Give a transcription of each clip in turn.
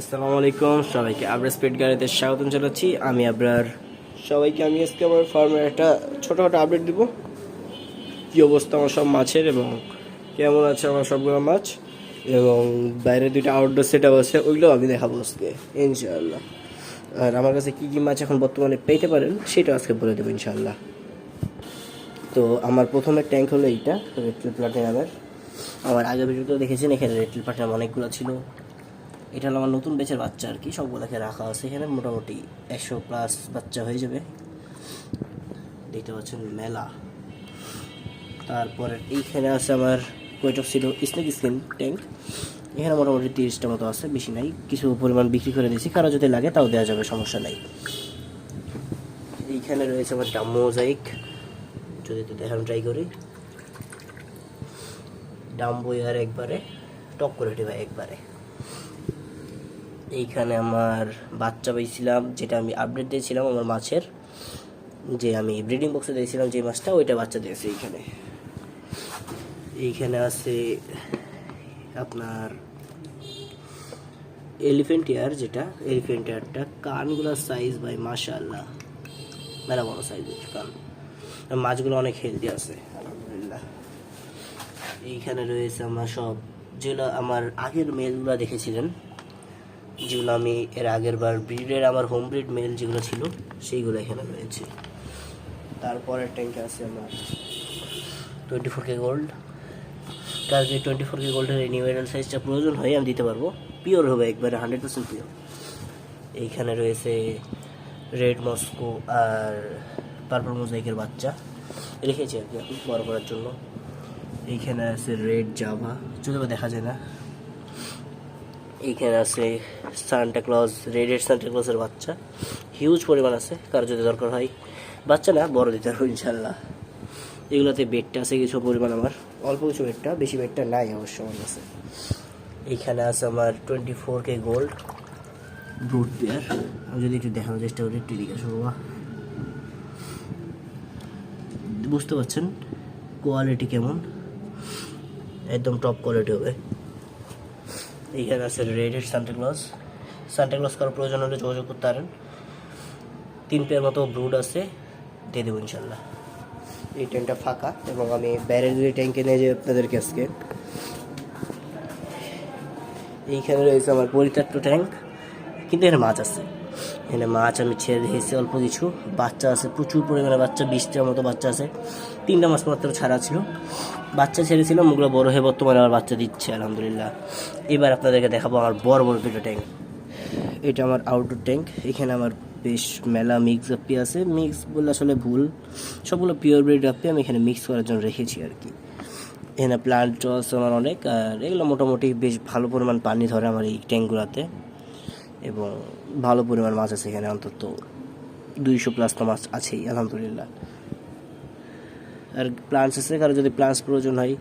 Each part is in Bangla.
আসসালামু আলাইকুম, সবাইকে আবরার স্পিড গাড়িতে স্বাগতম জানাচ্ছি। আমি আবরার। সবাইকে আমি আজকে আমার ফার্মের একটা ছোটোখাটো আপডেট দিব। কী অবস্থা আমার সব মাছের এবং কেমন আছে আমার সবগুলো মাছ? এবং বাইরে দুইটা আউটডোর সেট আপ আছে ওইগুলো আমি দেখাবো আজকে, ইনশাআল্লাহ। আর আমার কাছে কী কী মাছ এখন বর্তমানে পেতে পারেন সেটা আজকে বলে দেবো ইনশাআল্লাহ। তো আমার প্রথমে ট্যাঙ্ক হলো এইটা রেড প্লাটিনামের আমার আগে ভিডিওতে দেখেছেন, এখানে রেড প্লাটিনাম অনেকগুলো ছিল। এটা আমার নতুন বেচের বাচ্চা আর কি, সবগুলোকে রাখা আছে এখানে, মোটামুটি একশো প্লাস বাচ্চা হয়ে যাবে। দেখতে পাচ্ছেন মেলা। তারপরে এইখানে আছে আমার কোয়েট অফ ছিল স্নেক স্কিন ট্যাঙ্ক এখানে মোটামুটি তিরিশটা মতো আছে, বেশি নাই, কিছু পরিমাণ বিক্রি করে দিয়েছি, কারও যদি লাগে তাও দেওয়া যাবে, সমস্যা নাই। এইখানে রয়েছে আমার ডাম্বোজাইক যদি তো দেখানো ট্রাই করি। ডাম্বো আর একবারে, টক করে দেবে একবারে। এইখানে আমার বাচ্চা পেয়েছিলাম যেটা আমি আপডেট দিয়েছিলাম আমার মাছের, যে আমি ব্রিডিং বক্সে দিয়েছিলাম যে মাছটা, ওইটা বাচ্চা দিয়েছে এইখানে। এইখানে আছে আপনার এলিফেন্ট ইয়ার যেটা এলিফেন্ট ইয়ারটা কানগুলোর সাইজ ভাই, মাশাআল্লাহ। মেলা বড় সাইজের কান। মাছগুলো অনেক হেলদি আছে, আলহামদুলিল্লাহ। এইখানে রয়েছে আমার সব, যেগুলো আমার আগের মেলগুলো দেখেছিলেন যেগুলো আমি এর আগের বার ব্রিডের আমার হোম ব্রিড মেল যেগুলো ছিল, সেইগুলো এখানে রয়েছে। তারপরের ট্যাঙ্কে আছে আমার টোয়েন্টি ফোর কে গোল্ড কার যদি টোয়েন্টি ফোর কে গোল্ডের এই নিউমেরাল সাইজটা প্রয়োজন হয় আমি দিতে পারব। পিওর হবে একবারে হান্ড্রেড পার্সেন্ট পিওর এইখানে রয়েছে রেড মস্কো আর পার্পল মোজাইকের বাচ্চা। রেখেছি আর কি এখন বড় করার জন্য। এইখানে আছে রেড জাভা যদিও দেখা যায় না। এইখানে আছে সান্টা ক্লজ রেডেড সান্টা ক্লজের বাচ্চা। হিউজ পরিমাণ আছে, কারও যদি দরকার হয়। বাচ্চা না, বড় দিতে পারব ইনশাল্লাহ এগুলোতে বেডটা আছে, কিছু পরিমাণ আমার। অল্প কিছু বেডটা বেশি বেডটা নাই অবশ্য আমার কাছে। এইখানে আছে আমার twenty four K gold brood pair আমি যদি একটু দেখানোর চেষ্টা করি, একটু বাবা। বুঝতে পারছেন? কোয়ালিটি কেমন? একদম টপ কোয়ালিটি হবে। এইখানে আছে রেডেড সান্টাক্লজ সান্টাক্লজ কারও প্রয়োজন হলে যোগাযোগ করতে পারেন। তিন পেয়ার মতো ব্রুড আছে। দিয়ে দেবো ইনশাল্লাহ এই ট্যাঙ্কটা ফাঁকা এবং আমি ব্যারেল ট্যাঙ্কে নিয়ে যাই আপনাদেরকে আজকে। এইখানে রয়েছে আমার পরিত্যক্ত ট্যাঙ্ক, কিন্তু এখানে মাছ আছে। এখানে মাছ আমি ছেড়ে দিয়েছি, অল্প কিছু। বাচ্চা আছে, প্রচুর পরিমাণে বাচ্চা, বিশটার মতো বাচ্চা আছে। তিনটা মাস মাত্র ছাড়া ছিল। বাচ্চা ছেড়েছিলাম ওগুলো বড় হয়ে বর্তমানে আমার বাচ্চা দিচ্ছে, আলহামদুলিল্লাহ। এবার আপনাদেরকে দেখাবো আমার বড় বড় দুটো ট্যাঙ্ক এটা আমার আউটডোর ট্যাঙ্ক এখানে আমার বেশ মেলা মিক্স গাপ্পি আছে। মিক্স বললে আসলে ভুল। সবগুলো পিওর ব্রিড গাপ্পি আমি এখানে মিক্স করার জন্য রেখেছি আর কি। এখানে প্লান্ট আমার অনেক, আর এগুলো মোটামুটি বেশ ভালো পরিমাণ পানি ধরে আমার এই ট্যাঙ্কগুলোতে এবং ভালো পরিমাণ মাছ আছে এখানে অন্তত দুইশো প্লাস তো মাছ আছেই, আলহামদুলিল্লাহ। আর প্লান্টস আছে, কারও যদি প্লান্টস প্রয়োজন হয়,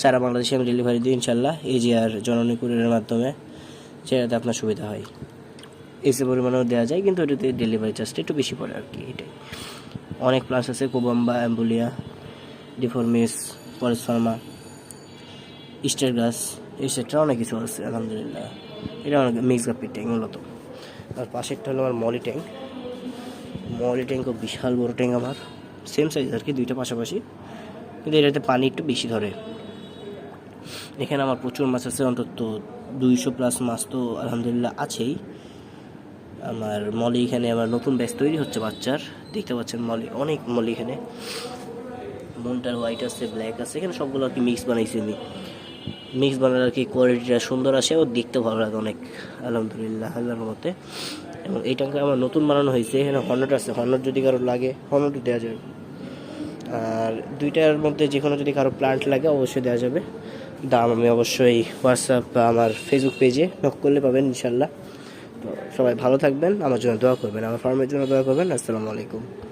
সারা বাংলাদেশে আমি ডেলিভারি দিই ইনশাল্লাহ এই যে আর জননী কুরিয়ারের মাধ্যমে, সেটাতে আপনার সুবিধা হয়। এসে পরিমাণেও দেওয়া যায়, কিন্তু এটাতে ডেলিভারি চার্জটা একটু বেশি পড়ে আর কি, এটাই। অনেক প্লান্টস আছে কোবাম্বা অ্যাম্বুলিয়া ডিফরমিস পরেশ ফার্মা স্টার গাছ এক্সেট্রা অনেক কিছু আছে, আলহামদুলিল্লাহ। এটা অনেক মিক্স ট্যাঙ্ক মূলত। আর পাশেরটা হলো আমার মলি ট্যাঙ্ক। মলি ট্যাঙ্কও বিশাল বড় ট্যাঙ্ক আমার। সেম সাইজ আর কি, দুইটা পাশাপাশি। কিন্তু এটাতে পানি একটু বেশি ধরে। এখানে আমার প্রচুর মাছ আছে, অন্তত দুইশো প্লাস মাছ তো আলহামদুলিল্লাহ আছেই। আমার মলি এখানে আমার নতুন ব্যাচ তৈরি হচ্ছে বাচ্চার। দেখতে পাচ্ছেন মলি, অনেক মলি এখানে। মনটার হোয়াইট আছে ব্ল্যাক আছে, এখানে সবগুলো আর কি মিক্স বানাইছি আমি। মিক্স বানালে আর কি কোয়ালিটিটা সুন্দর আসে ও দেখতে ভালো লাগে অনেক, আলহামদুলিল্লাহ, আল্লাহর মতে এবং এই ট্যাঙ্কে আমার নতুন বানানো হয়েছে, এখানে হর্নট আছে হর্নট যদি কারও লাগে হর্নটও দেওয়া যাবে। আর দুইটার মধ্যে যে কোনো যদি কারও প্লান্ট লাগে, অবশ্যই দেওয়া যাবে। দাম আমি অবশ্যই হোয়াটসঅ্যাপ বা আমার ফেসবুক পেজে নক করলে পাবেন ইনশাল্লাহ তো সবাই ভালো থাকবেন, আমার জন্য দোয়া করবেন, আমার ফার্মের জন্য দোয়া করবেন, আসসালামু আলাইকুম।